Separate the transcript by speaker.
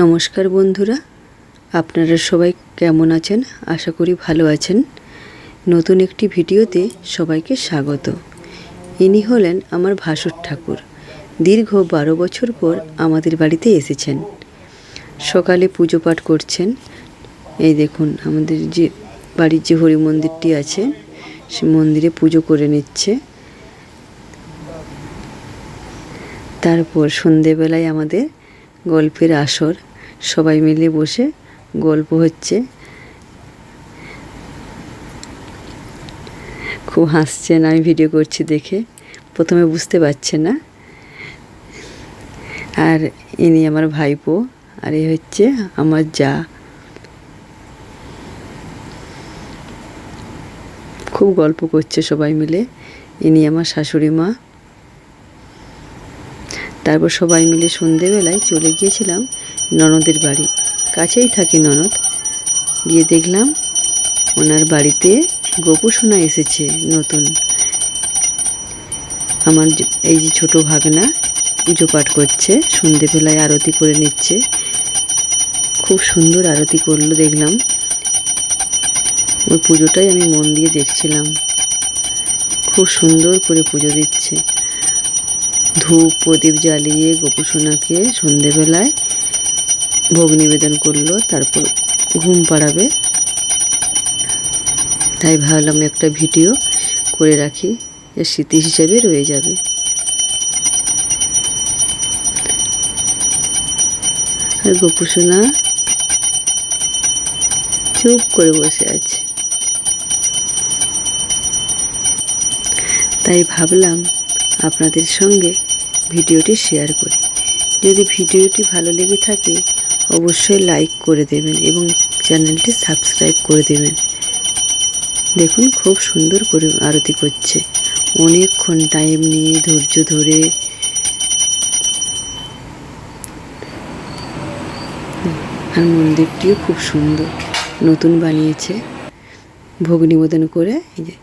Speaker 1: নমস্কার বন্ধুরা, আপনারা সবাই কেমন আছেন? আশা করি ভালো আছেন। নতুন একটি ভিডিওতে সবাইকে স্বাগত। ইনি হলেন আমার ভাসুর ঠাকুর। দীর্ঘ বারো বছর পর আমাদের বাড়িতে এসেছেন। সকালে পুজো পাঠ করছেন। এই দেখুন, আমাদের যে বাড়ির যে হরি মন্দিরটি আছে, সে মন্দিরে পুজো করে নিচ্ছে। তারপর সন্ধেবেলায় আমাদের গল্পের আসর। সবাই মিলে বসে গল্প হচ্ছে। খুব হাসছেন, আমি ভিডিও করছি দেখে। প্রথমে বুঝতে পারছে না। আর ইনি আমার ভাইপো, আর এই হচ্ছে আমার যা। খুব গল্প করছে সবাই মিলে। ইনি আমার শাশুড়ি মা। তারপর সবাই মিলে সন্ধেবেলায় চলে গিয়েছিলাম ননদের বাড়ি। কাছেই থাকে ননদ। গিয়ে দেখলাম ওনার বাড়িতে গোপুসোনা এসেছে নতুন। আমার এই যে ছোটো ভাগনা পুজো পাঠ করছে, সন্ধেবেলায় আরতি করে নিচ্ছে। খুব সুন্দর আরতি করল দেখলাম। ওই পুজোটাই আমি মন দিয়ে দেখছিলাম। খুব সুন্দর করে পুজো দিচ্ছে। ধূপ, প্রদীপ জ্বালিয়ে গোপুসোনাকে সন্ধেবেলায় ভোগ নিবেদন করল, তারপর ঘুম পাড়াবে। তাই ভাবলাম একটা ভিডিও করে রাখি যে স্মৃতি হিসেবে রয়ে যাবে। আর গোপুসোনা চুপ করে বসে আছে। তাই ভাবলাম আপনাদের সঙ্গে ভিডিওটি শেয়ার করি। যদি ভিডিওটি ভালো লেগে থাকে, অবশ্যই লাইক করে দেবেন এবং চ্যানেলটি সাবস্ক্রাইব করে দেবেন। দেখুন, খুব সুন্দর করে আরতি করছে। অনেকক্ষণ টাইম নিয়ে ধৈর্য ধরে আর মন্দিরটিও খুব সুন্দর। নতুন বানিয়েছে। ভোগ নিবেদন করে এই যে